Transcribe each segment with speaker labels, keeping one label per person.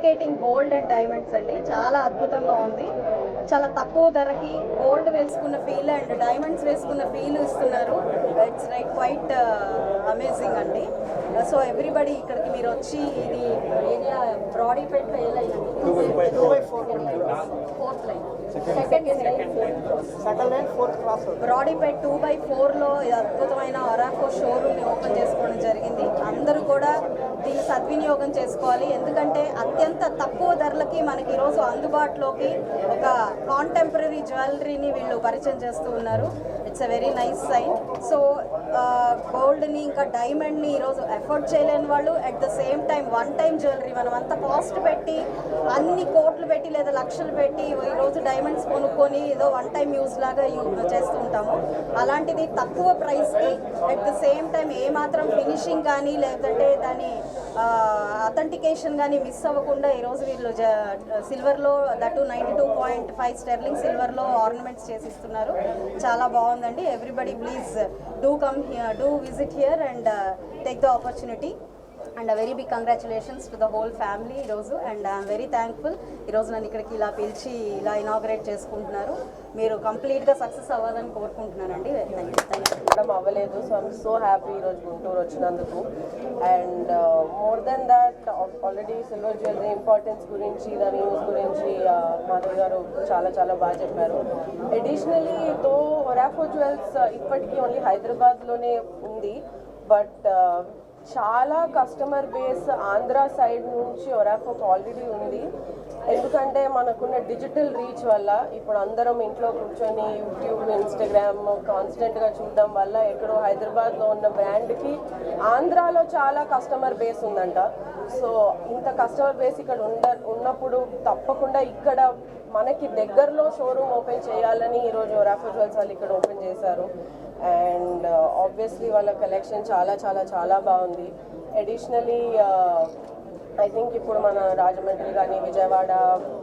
Speaker 1: Indicating gold and diamonds అండి. చాలా అద్భుతంగా ఉంది. చాలా తక్కువ ధరకి గోల్డ్ వేసుకున్న ఫీల్ అండ్ డైమండ్స్ వేసుకున్న ఫీల్ ఇస్తున్నారు. ఇట్స్ లైక్ క్వైట్ అమేజింగ్ అండి. సో ఎవ్రీబడి ఇక్కడికి మీరు వచ్చి ఇది ఏరియా బ్రాడీపేట ఏ లైన్ అండి? Fourth line second
Speaker 2: second line fourth class
Speaker 1: Brodipet two by ఫోర్లో అద్భుతమైన అరాకో షోరూమ్ని ఓపెన్ చేసుకోవడం జరిగింది. అందరూ కూడా దీన్ని సద్వినియోగం చేసుకోవాలి. ఎందుకంటే అత్యంత తక్కువ ధరలకి మనకి ఈరోజు అందుబాటులోకి ఒక కాంటెంపరీ జ్యువెలరీని వీళ్ళు పరిచయం చేస్తూ ఉన్నారు. It's a very nice sign so గోల్డ్ని ఇంకా డైమండ్ని ఈరోజు ఎఫోర్డ్ చేయలేని వాళ్ళు at the same time one time jewellery మనం అంత కాస్ట్ పెట్టి అన్ని కోట్లు పెట్టి లేదా లక్షలు పెట్టి ఈరోజు డైమండ్స్ కొనుక్కొని ఏదో వన్ టైం యూజ్ లాగా చేస్తూ ఉంటాము అలాంటిది తక్కువ ప్రైస్కి అట్ ద సేమ్ టైం ఏ మాత్రం ఫినిషింగ్ కానీ లేదంటే దాని అథెంటికేషన్ కానీ మిస్ అవ్వకుండా ఈరోజు వీళ్ళు సిల్వర్లో that ninety two point five sterling సిల్వర్లో ornaments చేసిస్తున్నారు. చాలా బాగుందండి. Everybody please do come here do visit here and take the opportunity and very big congratulations to the whole family ఈరోజు అండ్ ఐఎమ్ వెరీ థ్యాంక్ఫుల్ ఈరోజు నన్ను ఇక్కడికి ఇలా పిలిచి ఇలా ఇనాగ్రేట్ చేసుకుంటున్నారు. మీరు కంప్లీట్గా సక్సెస్ అవ్వాలని కోరుకుంటున్నానండి. థ్యాంక్ యూ థ్యాంక్ యూ
Speaker 3: అవ్వలేదు. సో ఐమ్ సో హ్యాపీ ఈరోజు గుంటూరు వచ్చినందుకు. And more than that already silver jewellery importance గురించి దాని యూస్ గురించి uh, మాధవ్ గారు చాలా చాలా బాగా చెప్పారు. అడిషనలీ తో హొరాఫో జ్యువెల్స్ ఇప్పటికీ ఓన్లీ హైదరాబాద్లోనే ఉంది. బట్ చాలా కస్టమర్ బేస్ ఆంధ్ర సైడ్ నుంచి ఒరాఫోకి ఆల్రెడీ ఉంది. ఎందుకంటే మనకున్న డిజిటల్ రీచ్ వల్ల ఇప్పుడు అందరం ఇంట్లో కూర్చొని యూట్యూబ్ ఇన్స్టాగ్రామ్ కాన్స్టెంట్గా చూడడం వల్ల ఎక్కడో హైదరాబాద్లో ఉన్న బ్రాండ్కి ఆంధ్రాలో చాలా కస్టమర్ బేస్ ఉందంట. సో ఇంత కస్టమర్ బేస్ ఇక్కడ ఉండ ఉన్నప్పుడు తప్పకుండా ఇక్కడ మనకి దగ్గరలో షోరూమ్ ఓపెన్ చేయాలని ఈరోజు రాఫో జ్యువెల్స్ వాళ్ళు ఇక్కడ ఓపెన్ చేశారు. అండ్ uh, ఆబ్వియస్లీ వాళ్ళ కలెక్షన్ చాలా చాలా చాలా బాగుంది. అడిషనలీ ఐ థింక్ ఇప్పుడు మన రాజమండ్రి కానీ విజయవాడ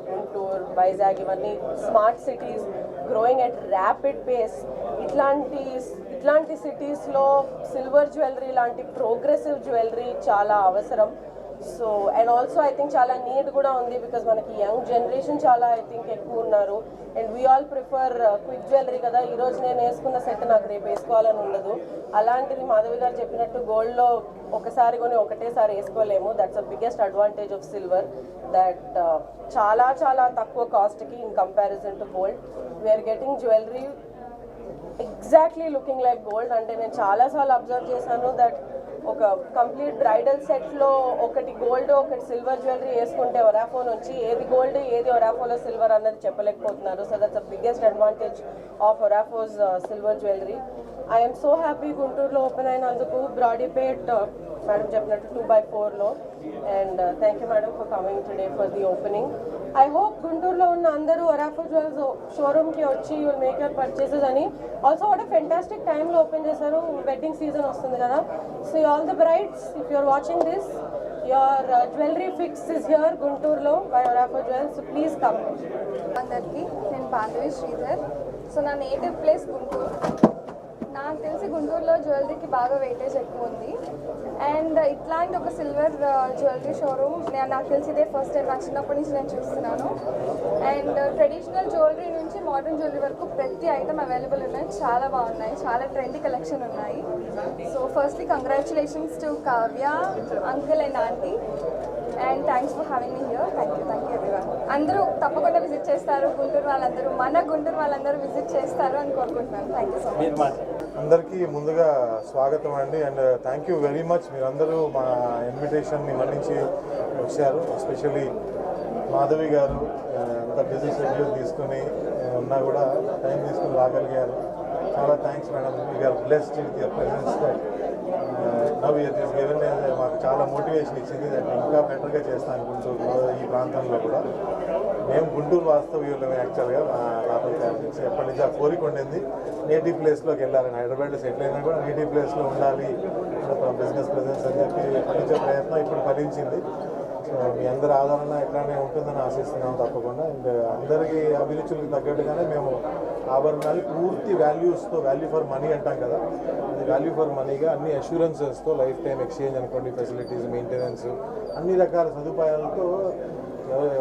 Speaker 3: గుంటూరు వైజాగ్ ఇవన్నీ smart cities growing at rapid pace ఇట్లాంటి ఇట్లాంటి సిటీస్లో సిల్వర్ జ్యువెలరీ లాంటి ప్రోగ్రెసివ్ జ్యువెలరీ చాలా అవసరం. So and also I think చాలా నీడ్ కూడా ఉంది బికాజ్ మనకి యంగ్ జనరేషన్ చాలా ఐ థింక్ ఎక్కువ ఉన్నారు. And we all prefer quick jewellery కదా. ఈ రోజు నేను వేసుకున్న సెట్ నాకు రేపు వేసుకోవాలని ఉండదు. అలాంటిది మాధవి గారు చెప్పినట్టు గోల్డ్లో ఒకసారి కొని ఒకటేసారి వేసుకోలేము. That's a biggest advantage of silver that చాలా చాలా తక్కువ కాస్ట్కి in comparison to gold we're getting jewellery exactly looking like gold అంటే నేను చాలాసార్లు అబ్జర్వ్ చేశాను దట్ ఒక కంప్లీట్ బ్రైడల్ సెట్లో ఒకటి గోల్డ్ ఒకటి సిల్వర్ జ్యువెలరీ వేసుకుంటే ఒరాఫో నుంచి ఏది గోల్డ్ ఏది ఒరాఫోలో సిల్వర్ అన్నది చెప్పలేకపోతున్నారు. So that's the biggest advantage of Orafo's silver jewellery I'm so happy గుంటూరులో ఓపెన్ అయినందుకు. బ్రాడీపేట్ మేడం చెప్పినట్టు టూ బై ఫోర్లో and thank you madam for coming today for the opening I hope గుంటూరులో ఉన్న అందరూ ఒరాఫో జ్యువెల్స్ షోరూమ్కి వచ్చి యూల్ మేక్ యూర్ పర్చేసెస్ అని ఆల్సో వాట్ ఫెంటాస్టిక్ టైంలో ఓపెన్ చేశారు. వెడ్డింగ్ సీజన్ వస్తుంది కదా. So all the brides if you're watching this your jewellery fix is here గుంటూరులో by Orafo jewels please come
Speaker 4: అందరికీ నేను పాండవి శ్రీధర్. సో నా నేటివ్ ప్లేస్ గుంటూరు. నాకు తెలిసి గుంటూరులో జ్యువెలరీకి బాగా వెయిటేజ్ ఎక్కువ ఉంది. అండ్ ఇట్లాంటి ఒక సిల్వర్ జ్యువెలరీ షోరూమ్ నేను నాకు తెలిసి ఇదే ఫస్ట్ టైం నా చిన్నప్పటి నుంచి నేను చూస్తున్నాను. అండ్ ట్రెడిషనల్ జ్యువెలరీ నుంచి మోడర్న్ జ్యువెలరీ వరకు ప్రతి ఐటమ్ అవైలబుల్ ఉన్నాయి. చాలా బాగున్నాయి. చాలా ట్రెండీ కలెక్షన్ ఉన్నాయి. So firstly congratulations to Kavya uncle and aunty and thanks for having me here thank you thank you everyone అందరూ తప్పకుండా విజిట్ చేస్తారు. గుంటూరు వాళ్ళందరూ మన గుంటూరు వాళ్ళందరూ విజిట్ చేస్తారు అని కోరుకుంటున్నాను. థ్యాంక్ యూ సో మచ్
Speaker 5: అందరికీ ముందుగా స్వాగతం అండి. And thank you very much మీరందరూ మా ఇన్విటేషన్ని మన్నించి వచ్చారు. ఎస్పెషల్లీ మాధవి గారు అంత బిజీ షెడ్యూల్ తీసుకుని ఉన్నా కూడా టైం తీసుకుని రాగలిగారు. చాలా thanks madam. You are blessed with your presence now year this given మాకు చాలా మోటివేషన్ ఇచ్చింది దాన్ని ఇంకా బెటర్గా చేస్తాను గుంటూరు ఈ ప్రాంతంలో కూడా. మేము గుంటూరు వాస్తవ్యులమే యాక్చువల్గా మా తాతల గారి నుంచి ఎప్పటి నుంచి ఆ కోరిక ఉండింది. నేటివ్ ప్లేస్లోకి వెళ్ళాలని హైదరాబాద్లో సెటిల్ అయినా కూడా నేటివ్ ప్లేస్లో ఉండాలి బిజినెస్ ప్రెజెన్స్ అని చెప్పి ఎప్పటి నుంచో ప్రయత్నం ఇప్పుడు ఫలించింది. మీ అందరి ఆదరణ ఎట్లానే ఉంటుందని ఆశిస్తున్నాం తప్పకుండా. అండ్ అందరికీ అభిరుచులకు తగ్గట్టుగానే మేము ఆభరణాలు పూర్తి వాల్యూస్తో వాల్యూ ఫర్ మనీ అంటాం కదా. అది వాల్యూ ఫర్ మనీగా అన్ని అష్యూరెన్సెస్తో లైఫ్ టైం ఎక్స్చేంజ్ అనుకోండి ఫెసిలిటీస్ మెయింటెనెన్స్ అన్ని రకాల సదుపాయాలతో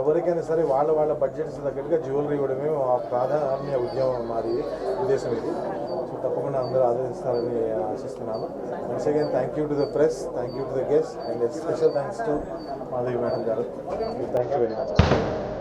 Speaker 5: ఎవరికైనా సరే వాళ్ళ వాళ్ళ బడ్జెట్స్ తగ్గట్టుగా జ్యువెలరీ ఇవ్వడమే మా ప్రాధాన్య ఉద్యమం మాది ఉద్దేశం ఇది. తప్పకుండా అందరూ ఆదరిస్తారని ఆశిస్తున్నాను once again thank you to the press thank you to the guest and special thanks to Madhavi madam గారు. Thank you very much